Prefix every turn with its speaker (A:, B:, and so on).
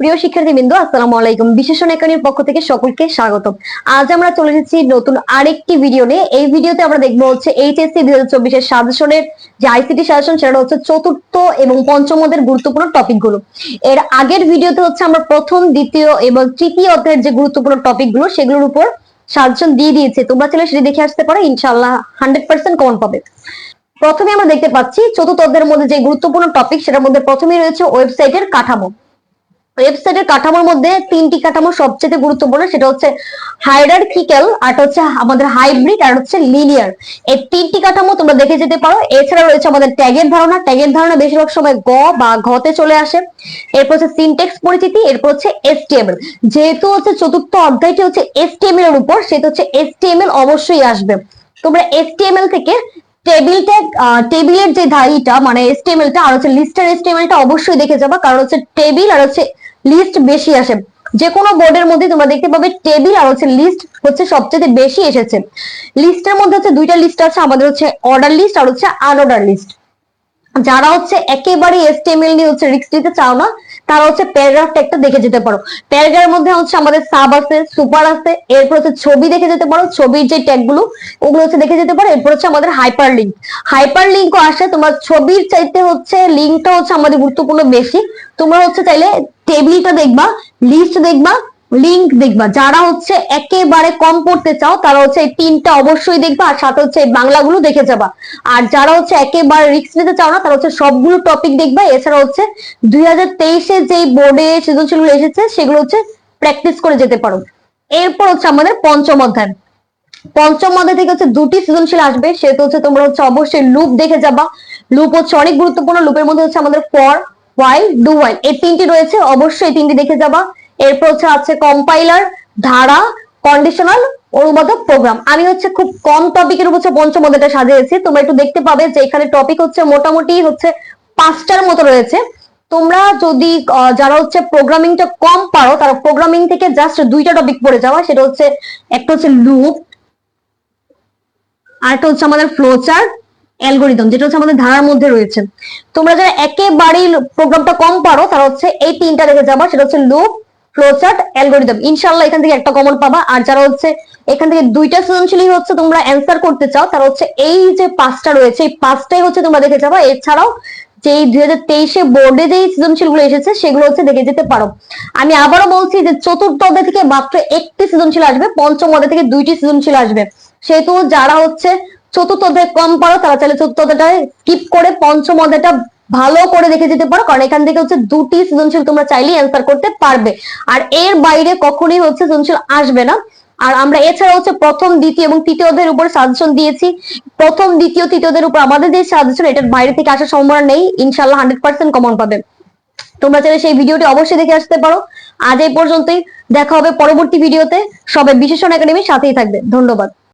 A: প্রিয় শিক্ষার্থীবৃন্দ, আসসালামু আলাইকুম। বিশেষণ একাডেমির পক্ষ থেকে সকলকে স্বাগত আজ আমরা চলে এসেছি নতুন আরেকটি ভিডিও নিয়ে। এই ভিডিওতে আমরা দেখব হচ্ছে এইচএসসি দুই হাজার চব্বিশের সাজেশনের যে আইসিটি সাজেশন সেটা হচ্ছে চতুর্থ এবং পঞ্চমদের গুরুত্বপূর্ণ টপিকগুলো এর আগের ভিডিওতে হচ্ছে আমরা প্রথম, দ্বিতীয় এবং তৃতীয় অধ্যায়ের যে গুরুত্বপূর্ণ টপিকগুলো সেগুলোর উপর সাজেশন দিয়ে দিয়েছে। তোমরা চাইলে সেটি দেখে আসতে পারো ইনশাল্লাহ হান্ড্রেড পার্সেন্ট কমন পাবে। প্রথমে আমরা দেখতে পাচ্ছি চতুর্থ অধ্যায়ের মধ্যে যে গুরুত্বপূর্ণ টপিক সেটার মধ্যে প্রথমেই রয়েছে ওয়েবসাইটের কাঠামো। ওয়েবসাইটের কাঠামোর মধ্যে তিনটি কাঠামো সবচেয়ে গুরুত্বপূর্ণ, সেটা হচ্ছে হায়ারার্কিক্যাল আর হচ্ছে আমাদের হাইব্রিড আর হচ্ছে লিনিয়ার এই তিনটি কাঠামো তোমরা দেখে যেতে পারো। এছাড়া রয়েছে আমাদের ট্যাগের ধারণা। ট্যাগের ধারণা বেশিরভাগ সময় গ বা ঘতে চলে আসে। এরপর হচ্ছে সিনটেক্স পরিচিতি, এরপর হচ্ছে এসটিএমএল যেহেতু হচ্ছে চতুর্থ অধ্যায়টি হচ্ছে এসটিএমএল এর উপর সেটা হচ্ছে এসটিএমএল অবশ্যই আসবে। তোমরা এসটিএমএল থেকে টেবিল ট্যাগ টেবিলের যে ধাড়িটা মানে এসটিএমএলটা আর হচ্ছে লিস্টের এসটিএমএলটা অবশ্যই দেখে যাবা, কারণ হচ্ছে টেবিল আর হচ্ছে লিস্ট বেশি আসে। যে কোনো বোর্ডের মধ্যে তোমরা দেখতে পাবে টেবিল আর হচ্ছে লিস্ট হচ্ছে সবচেয়ে বেশি এসেছে। লিস্টের মধ্যে হচ্ছে দুইটা লিস্ট আছে, আমাদের হচ্ছে অর্ডার লিস্ট আর হচ্ছে আনঅর্ডার লিস্ট যারা হচ্ছে একেবারে এসটিএমএল নিয়ে হচ্ছে রিস্ক নিতে চাও না, তারা হচ্ছে প্যারাগ্রাফ ট্যাগটা দেখে যেতে পারো। প্যারাগ্রাফের মধ্যে হচ্ছে আমাদের সাব আছে সুপার আছে, এরপর হচ্ছে ছবি দেখে যেতে পারো, ছবির যে ট্যাগগুলো, ওগুলো হচ্ছে দেখে যেতে পারো, এরপর হচ্ছে আমাদের হাইপার লিঙ্ক হাইপার লিঙ্কও আসে, তোমার ছবির চাইতে হচ্ছে লিঙ্কটা হচ্ছে আমাদের গুরুত্বপূর্ণ বেশি। তোমরা হচ্ছে চাইলে টেবিলটা দেখবা লিস্ট দেখবা লিংক দেখবা। যারা হচ্ছে একেবারে কম পড়তে চাও, তারা হচ্ছে এই তিনটা অবশ্যই দেখবা, আর সাথে হচ্ছে এই বাংলাগুলো দেখে যাবা। আর যারা হচ্ছে একেবারে রিস্ক নিতে চাও না, তারা হচ্ছে সবগুলো টপিক দেখবা। এছাড়া হচ্ছে দুই হাজার তেইশে যে বোর্ডে সৃজনশীলগুলো এসেছে, সেগুলো হচ্ছে প্র্যাকটিস করে যেতে পারো। এরপর হচ্ছে আমাদের পঞ্চম অধ্যায়। পঞ্চম অধ্যায় থেকে হচ্ছে দুটি সৃজনশীল আসবে। সেটা হচ্ছে তোমরা হচ্ছে অবশ্যই লুপ দেখে যাবা। লুপ হচ্ছে অনেক গুরুত্বপূর্ণ। লুপের মধ্যে হচ্ছে আমাদের ফর ওয়াইল ডু ওয়াইল এই তিনটি রয়েছে। অবশ্যই তিনটি দেখে যাবা। এরপর হচ্ছে আছে কম্পাইলার ধারা কন্ডিশনাল অনুবাদক প্রোগ্রাম আমি হচ্ছে খুব কম টপিকের উপর পঞ্চম অধ্যায়টা সাজিয়েছি। তোমরা একটু দেখতে পাবে যে এখানে টপিক হচ্ছে মোটামুটি হচ্ছে পাঁচটার মতো রয়েছে। তোমরা যদি যারা হচ্ছে প্রোগ্রামিংটা কম পারো, তারা প্রোগ্রামিং থেকে জাস্ট দুইটা টপিক পড়ে যাওয়া। সেটা হচ্ছে একটা হচ্ছে লুপ আর একটা হচ্ছে আমাদের ফ্লো চার্ট অ্যালগোরিদম যেটা হচ্ছে আমাদের ধারার মধ্যে রয়েছে। তোমরা যারা একেবারেই প্রোগ্রামটা কম পারো, তারা হচ্ছে এই তিনটা রেখে যাবা। সেটা হচ্ছে লুপ ফ্লোচার্ট অ্যালগোরিদম ইনশাআল্লাহ এখান থেকে একটা কমন পাবা। আর যারা হচ্ছে এখান থেকে দুইটা সৃজনশীলই হচ্ছে তোমরা অ্যান্সার করতে চাও, তারা হচ্ছে এই যে পাঁচটা রয়েছে, এই পাঁচটাই হচ্ছে তোমরা দেখে যাবা। এছাড়াও যে দুই হাজার তেইশে বোর্ডে যে সৃজনশীলগুলো এসেছে, সেগুলো হচ্ছে দেখে যেতে পারো। আমি আবারও বলছি যে চতুর্থ অধ্যায় থেকে মাত্র একটি সৃজনশীল আসবে, পঞ্চম অধ্যায় থেকে দুইটি সৃজনশীল আসবে। সেহেতু যারা হচ্ছে চতুর্থ অধ্যায় কম পারো, তারা চাইলে চতুর্থ অধ্যায়টা স্কিপ করে পঞ্চম অধ্যায়টা ভালো করে দেখে যেতে পারো, কারণ এখান থেকে হচ্ছে দুটি সৃজনশীল তোমরা চাইলেই অ্যান্সার করতে পারবে। আর এর বাইরে কখনোই হচ্ছে সৃজনশীল আসবে না। আর আমরা এছাড়া হচ্ছে প্রথম, দ্বিতীয় এবং তৃতীয় উপর সাজেশন দিয়েছি। প্রথম, দ্বিতীয় তৃতীয় উপর আমাদের যে সাজেশন এটার বাইরে থেকে আসার সম্ভাবনা নেই। ইনশাল্লাহ হান্ড্রেড পার্সেন্ট কমন পাবে। তোমরা চাইলে সেই ভিডিওটি অবশ্যই দেখে আসতে পারো। আজ এই পর্যন্তই। দেখা হবে পরবর্তী ভিডিওতে। সবাই বিশেষণ একাডেমির সাথেই থাকবে। ধন্যবাদ।